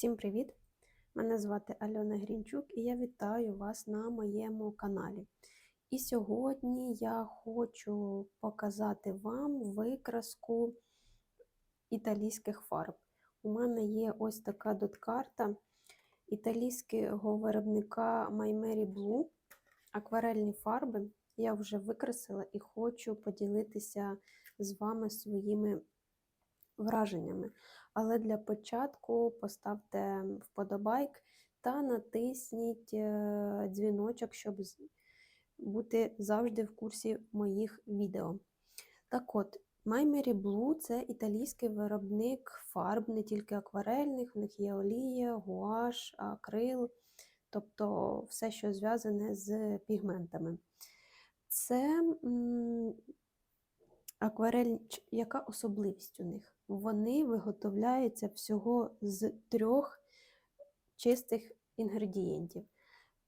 Всім привіт! Мене звати Альона Грінчук і я вітаю вас на моєму каналі. І сьогодні я хочу показати вам викраску італійських фарб. У мене є ось така доткарта італійського виробника Mary Blue. Акварельні фарби я вже викрасила і хочу поділитися з вами своїми враженнями. Але для початку поставте вподобайк та натисніть е, дзвіночок, щоб бути завжди в курсі моїх відео. Так от, Mary Blue це італійський виробник фарб, не тільки акварельних, в них є олія, гуаш, акрил, тобто все, що зв'язане з пігментами. Це акварель, яка особливість у них? Вони виготовляються всього з трьох чистих інгредієнтів.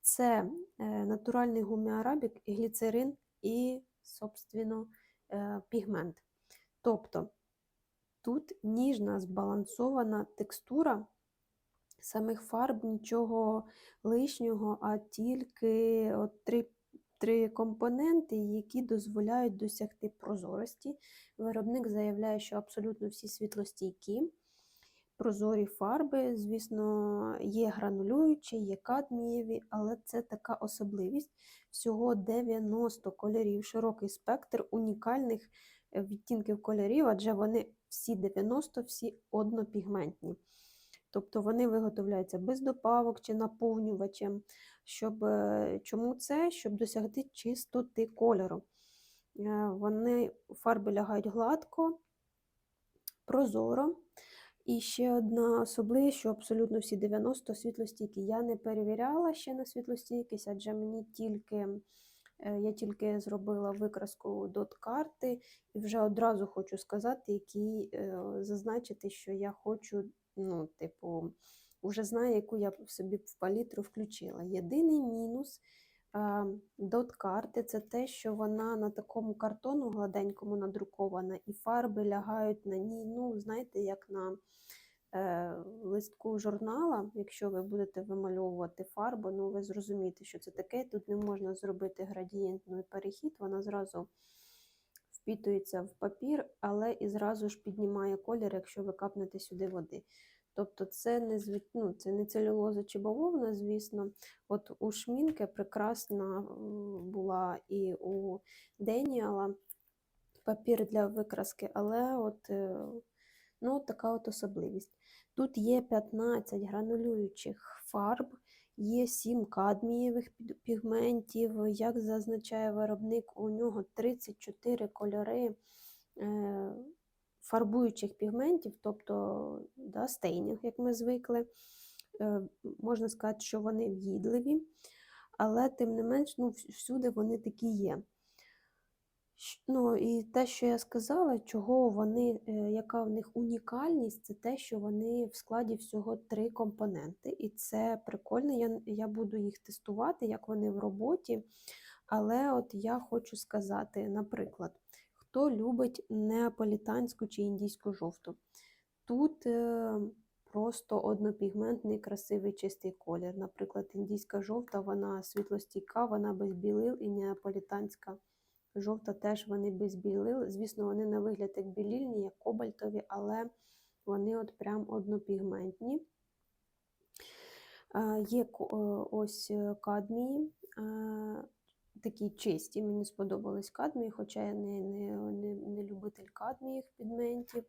Це е, натуральний гуміарабік, гліцерин і, собственно, е, пігмент. Тобто тут ніжна збалансована текстура самих фарб, нічого лишнього, а тільки от три три компоненти, які дозволяють досягти прозорості. Виробник заявляє, що абсолютно всі світлостійкі. Прозорі фарби, звісно, є гранулюючі, є кадмієві, але це така особливість. Всього 90 кольорів, широкий спектр унікальних е, відтінків кольорів, адже вони всі 90 всі однопігментні. Тобто вони виготовляються без добавок чи наповнювачем. Щоб, е, Чому це? Щоб досягти чистоти кольору. Е, вони фарби лягають гладко, прозоро. І ще одна особливість, що абсолютно всі 90 світлостійкі. Я не перевіряла ще на світлостійкість, адже мені тільки. Е, я тільки зробила викраску дот-карти, і вже одразу хочу сказати, які зазначити, що я хочу ну, типу, вже знаю, яку я собі в палітру включила. Єдиний мінус дот-карти це те, що вона на такому картону гладенькому надрукована, і фарби лягають на ній, ну, знаєте, як на е, листку журнала, якщо ви будете вимальовувати фарбу, ну ви зрозумієте, що це таке. Тут не можна зробити градієнтний перехід, вона зразу впітується в папір, але і зразу ж піднімає колір, якщо ви капнете сюди води. Тобто це не ну, це не целюлоза чи бавовна, звісно. От у шмінки прекрасна була і у Деніала папір для викраски, але от, е, ну, така от особливість. Тут є 15 гранулюючих фарб, Є сім кадмієвих пігментів, як зазначає виробник, у нього 34 кольори е, фарбуючих пігментів, тобто да, стейнінг, як ми звикли. Е, можна сказати, що вони в'їдливі, але тим не менш ну, всюди вони такі є. Ну, І те, що я сказала, чого вони, е, яка в них унікальність, це те, що вони в складі всього три компоненти. І це прикольно, я я буду їх тестувати, як вони в роботі. Але от я хочу сказати, наприклад, хто любить неаполітанську чи індійську жовту. Тут е, просто однопігментний, красивий чистий колір. Наприклад, індійська жовта, вона світлостійка, вона без білил і неаполітанська. Жовта теж вони без білил. Звісно, вони на вигляд як білільні, як кобальтові, але вони от прям однопігментні. Є е, ось е, кадмії, такі чисті. Мені сподобались кадмії, хоча я не не, не, не любитель кадміїв пігментів.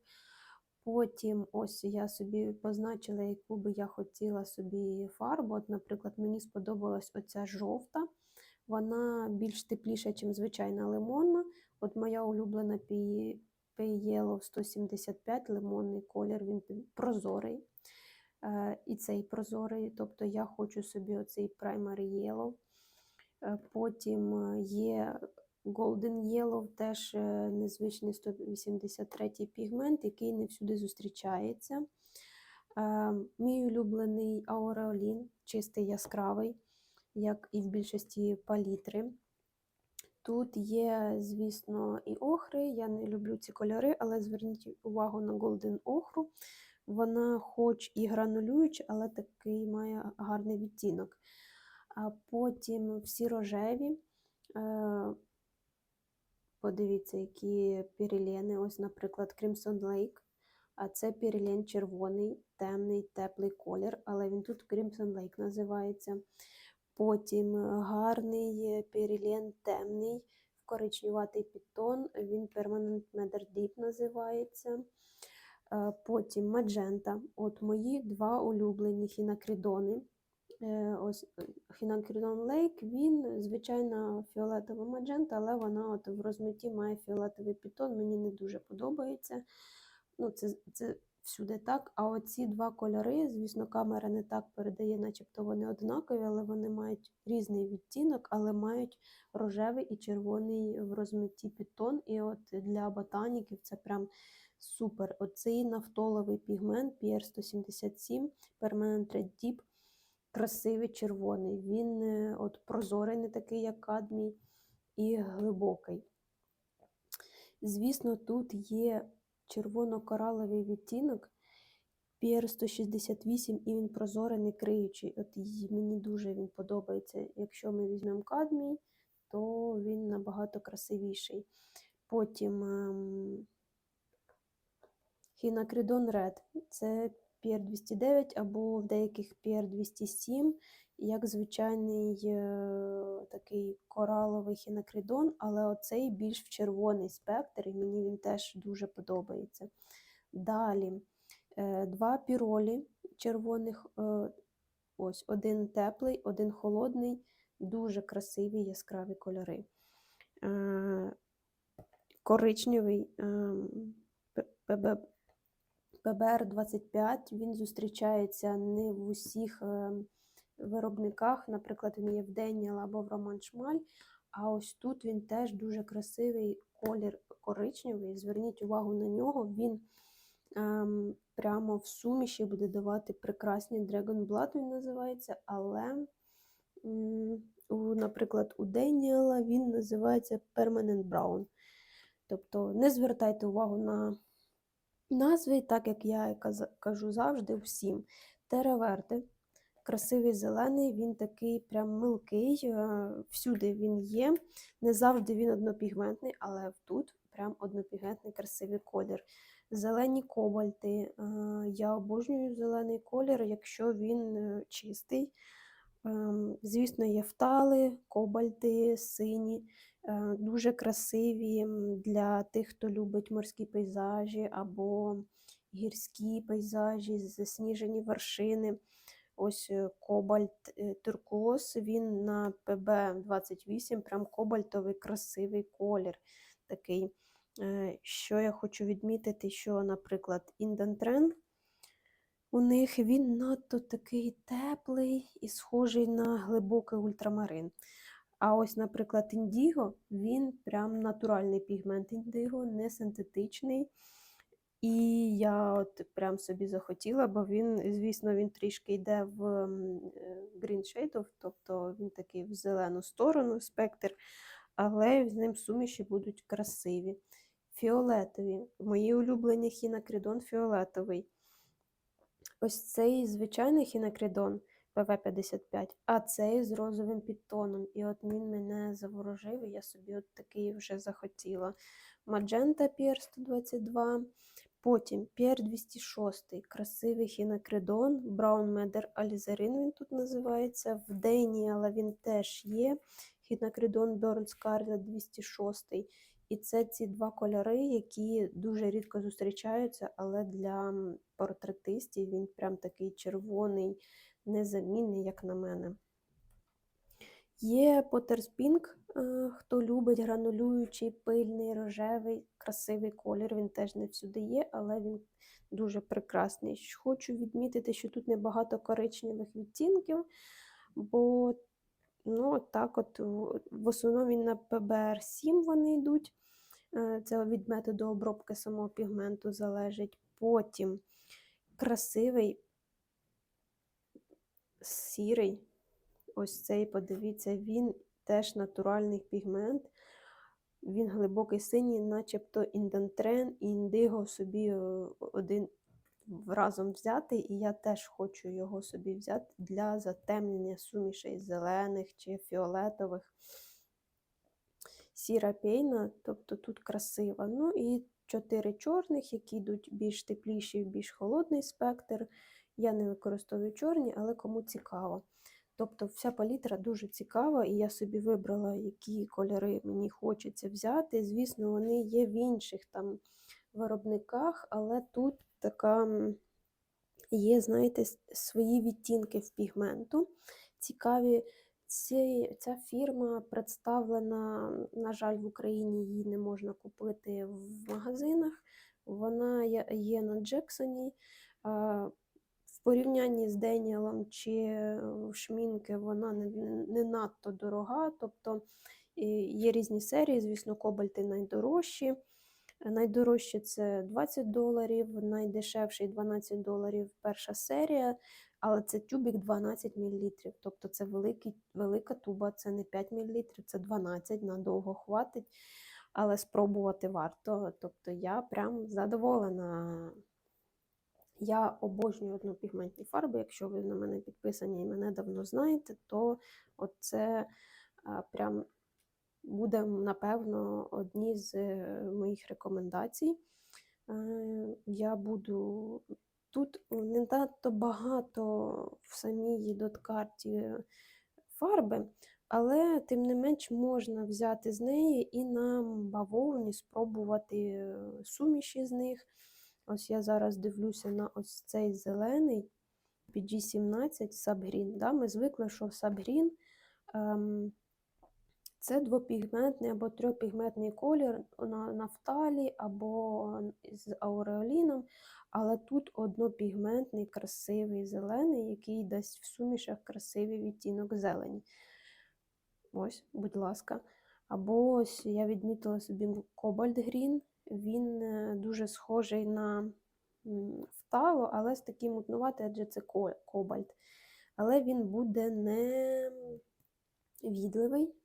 Потім ось я собі позначила, яку би я хотіла собі фарбу. От, Наприклад, мені сподобалась оця жовта. Вона більш тепліша, ніж звичайна лимонна. От моя улюблена Yellow 175 лимонний колір, він прозорий. Е, і цей прозорий, тобто я хочу собі оцей Primary Yellow. Е, потім е, є Golden Yellow, теж незвичний 183 пігмент, який не всюди зустрічається. Мій улюблений Aureolin, чистий яскравий як і в більшості палітри. Тут є, звісно, і охри. Я не люблю ці кольори, але зверніть увагу на Golden охру. Вона хоч і гранулююча, але такий має гарний відтінок. А потім всі рожеві. Е, Подивіться, які пірілени. Ось, наприклад, Crimson Lake. А це пірілен червоний, темний, теплий колір, але він тут Crimson Lake називається. Потім е, гарний пірілен темний, коричневатий підтон, він Permanent Matter Deep називається. Е, Потім маджента. От мої два улюблені хінакридони. Е, Ось Хінакридон Лейк, він, звичайно, фіолетова маджента, але вона от в розмитті має фіолетовий підтон, мені не дуже подобається. Ну, Це це всюди так. А оці два кольори, звісно, камера не так передає, начебто вони однакові, але вони мають різний відтінок, але мають рожевий і червоний в розмитті підтон. І от для ботаніків це прям супер. Оцей нафтоловий пігмент PR177 Permanent Red Deep красивий червоний. Він е, от прозорий, не такий, як кадмій, і глибокий. Звісно, тут є червоно-кораловий відтінок PR168, і він прозорий, не криючий. От Мені дуже він подобається. Якщо ми візьмемо кадмій, то він набагато красивіший. Потім ем, Хінакридон Red. Це PR209 або в деяких PR207, як звичайний е, такий кораловий хінакридон, але оцей більш в червоний спектр, і мені він теж дуже подобається. Далі е, два піролі червоних, е, ось один теплий, один холодний, дуже красиві яскраві кольори. Коричневий ПБ ПБР-25 він зустрічається не в усіх виробниках, наприклад, він є в Деніел або в Роман Шмаль. А ось тут він теж дуже красивий колір коричневий. Зверніть увагу на нього, він ем, прямо в суміші буде давати прекрасні Dragon Blood, він називається, але, м, у, наприклад, у Деніела він називається Permanent Brown. Тобто не звертайте увагу на Назви, так як я кажу завжди всім. Тереверти. Красивий зелений, він такий прям милкий, е, всюди він є. Не завжди він однопігментний, але тут прям однопігментний красивий колір. Зелені кобальти. Е, я обожнюю зелений колір, якщо він е, чистий. Ем, звісно, є втали, кобальти, сині. Дуже красиві для тих, хто любить морські пейзажі або гірські пейзажі, засніжені вершини. Ось е, кобальт е, туркоз, він на ПБ-28, прям кобальтовий красивий колір. такий. Що я хочу відмітити, що, наприклад, індентрен у них він надто такий теплий і схожий на глибокий ультрамарин. А ось, наприклад, індіго, він прям натуральний пігмент індиго, не синтетичний. І я от прям собі захотіла, бо він, звісно, він трішки йде в е, green shade, тобто він такий в зелену сторону спектр, але з ним суміші будуть красиві. Фіолетові. Мої улюблені хінакридон фіолетовий. Ось цей звичайний хінакридон. ПВ-55, а цей з розовим підтоном. І от він мене заворожив, і я собі от такий вже захотіла. Маджента Пір 122. Потім Пір 206, красивий хінакридон, Браун Медер Алізарин він тут називається. В Дені, але він теж є. Хінакридон Burn Scarlet 206. І це ці два кольори, які дуже рідко зустрічаються, але для портретистів він прям такий червоний, незамінний, як на мене. Є Поттерспінк, хто любить гранулюючий, пильний, рожевий, красивий колір. Він теж не всюди є, але він дуже прекрасний. Хочу відмітити, що тут небагато коричневих відтінків, бо ну, так от в основному на PBR7 вони йдуть. Е, це від методу обробки самого пігменту залежить. Потім красивий сірий. Ось цей, подивіться, він теж натуральний пігмент. Він глибокий синій, начебто індентрен і індиго собі е, один разом взяти, і я теж хочу його собі взяти для затемнення сумішей зелених чи фіолетових. Сіра пейна, тобто тут красива. Ну і чотири чорних, які йдуть більш тепліші, більш холодний спектр. Я не використовую чорні, але кому цікаво. Тобто вся палітра дуже цікава, і я собі вибрала, які кольори мені хочеться взяти. Звісно, вони є в інших там виробниках, але тут така є, знаєте, свої відтінки в пігменту. Цікаві. Ці, ця фірма представлена, на жаль, в Україні її не можна купити в магазинах. Вона є на Джексоні. Порівнянні з Деніелом чи е, шмінки вона не, не- надто дорога. Тобто є різні серії, звісно, кобальти найдорожчі. Найдорожче це 20 доларів, найдешевший 12 доларів перша серія, але це тюбик 12 мл. Тобто це великий, велика туба, це не 5 мл, це 12, надовго хватить, але спробувати варто. Тобто я прям задоволена. Я обожнюю однопігментні фарби. Якщо ви на мене підписані і мене давно знаєте, то це прям буде, напевно, одні з е, моїх рекомендацій. Е, Я буду тут не надто багато в самій доткарті фарби, але тим не менш можна взяти з неї і на бавовні спробувати е, суміші з них. Ось я зараз дивлюся на ось цей зелений PG17 Subgreen. Да? Ми звикли, що Subgreen ем, це двопігментний або трьохпігментний колір на нафталі або з ауреоліном, але тут однопігментний красивий зелений, який дасть в сумішах красивий відтінок зелені. Ось, будь ласка. Або ось я відмітила собі Cobalt Green. Він е, дуже схожий на м, фтало, але з таким мутнуватий, адже це кобальт. Але він буде не відливий.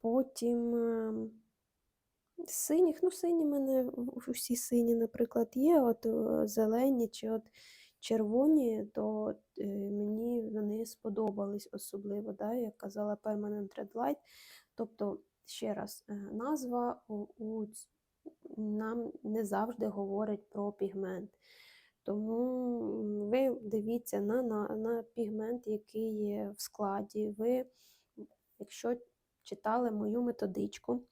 Потім ем, синіх, ну сині мене усі сині, наприклад, є, от е, зелені чи от червоні, то е, мені вони сподобались особливо, да, як казала Permanent Red Light. Тобто, ще раз, назва у, нам не завжди говорить про пігмент. Тому ви дивіться на, на, на пігмент, який є в складі. Ви, якщо читали мою методичку,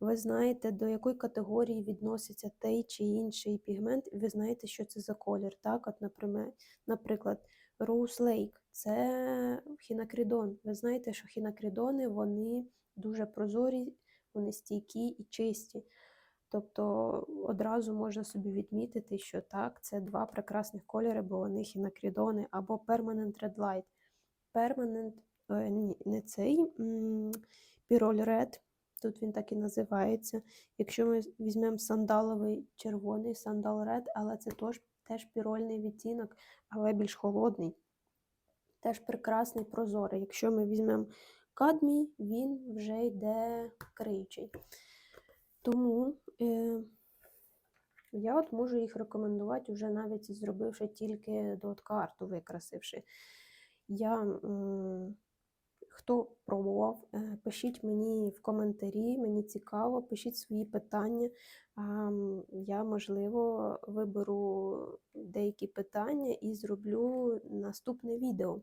ви знаєте, до якої категорії відноситься той чи інший пігмент, і ви знаєте, що це за колір. Так? От, наприклад, Rose Lake – це хінакридон. Ви знаєте, що хінакридони вони дуже прозорі, вони стійкі і чисті. Тобто одразу можна собі відмітити, що так, це два прекрасних кольори, бо вони хінакридони або Permanent Red Light. Permanent, е, не цей м, Pyrrole Red, тут він так і називається. Якщо ми візьмемо сандаловий червоний, сандал Red, але це теж, теж пірольний відтінок, але більш холодний. Теж прекрасний прозорий. Якщо ми візьмемо кадмій, він вже йде криючий. Тому е, я от можу їх рекомендувати, вже навіть зробивши тільки дот-карту, викрасивши. Я, м, хто пробував, е, пишіть мені в коментарі, мені цікаво, пишіть свої питання. М, Я, можливо, виберу деякі питання і зроблю наступне відео.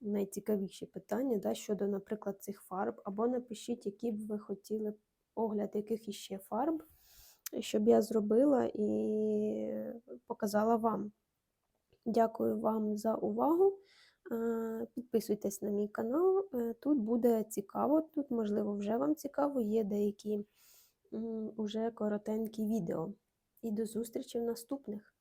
Найцікавіші питання да, щодо, наприклад, цих фарб, або напишіть, які б ви хотіли огляд яких іще фарб, щоб я зробила і показала вам. Дякую вам за увагу. Е, Підписуйтесь на мій канал, е, тут буде цікаво, тут, можливо, вже вам цікаво, є деякі уже коротенькі відео. І до зустрічі в наступних.